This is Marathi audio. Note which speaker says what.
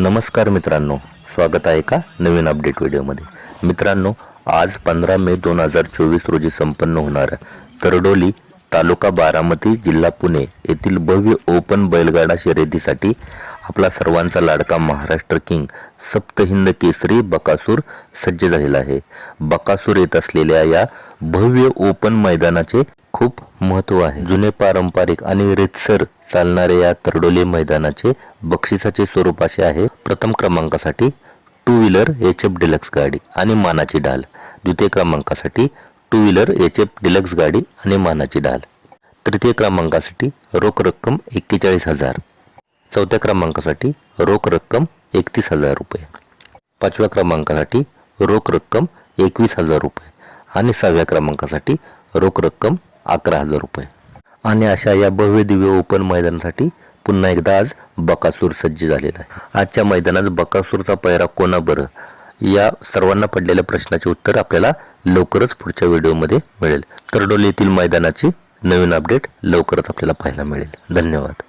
Speaker 1: नमस्कार मित्रांनो स्वागत आहे का नवीन अपडेट व्हिडिओमध्ये? मित्रांनो आज पंधरा मे दोन हजार चोवीस रोजी संपन्न होणाऱ्या तरडोली तालुका बारामती जिल्हा पुणे येथील भव्य ओपन बैलगाडा शर्यतीसाठी आपला सर्वांचा लाडका महाराष्ट्र किंग सप्तहिंद केसरी बकासूर सज्ज झालेला आहे. बकासूर येत असलेल्या या भव्य ओपन मैदानाचे खूप महत्त्व आहे. जुने पारंपरिक आणि रितसर चालणारे या तरडोली मैदानाचे बक्षिसाचे स्वरूप असे आहे. प्रथम क्रमांकासाठी two wheeler H F deluxe गाडी आणि मानाची ढाल. द्वितीय क्रमांकासाठी two wheeler H F deluxe गाडी आणि मानाची ढाल. तृतीय क्रमांकासाठी रोख रक्कम एक्केचाळीस हजार. चौथ्या क्रमांकासाठी रोख रक्कम एकतीस हजार रुपये. पाचव्या क्रमांकासाठी रोख रक्कम एकवीस हजार रुपये आणि सहाव्या क्रमांकासाठी रोख रक्कम अकरा हजार रुपये. आणि अशा या भव्य दिव्य ओपन मैदानासाठी पुन्हा एकदा आज बकासूर सज्ज झालेला आहे. आजच्या मैदानात बकासूरचा पैरा कोणा बरं? या सर्वांना पडलेल्या प्रश्नाचे उत्तर आपल्याला लवकरच पुढच्या व्हिडिओमध्ये मिळेल. तरडोली येथील मैदानाची नवीन अपडेट लवकरच आपल्याला पाहायला मिळेल. धन्यवाद.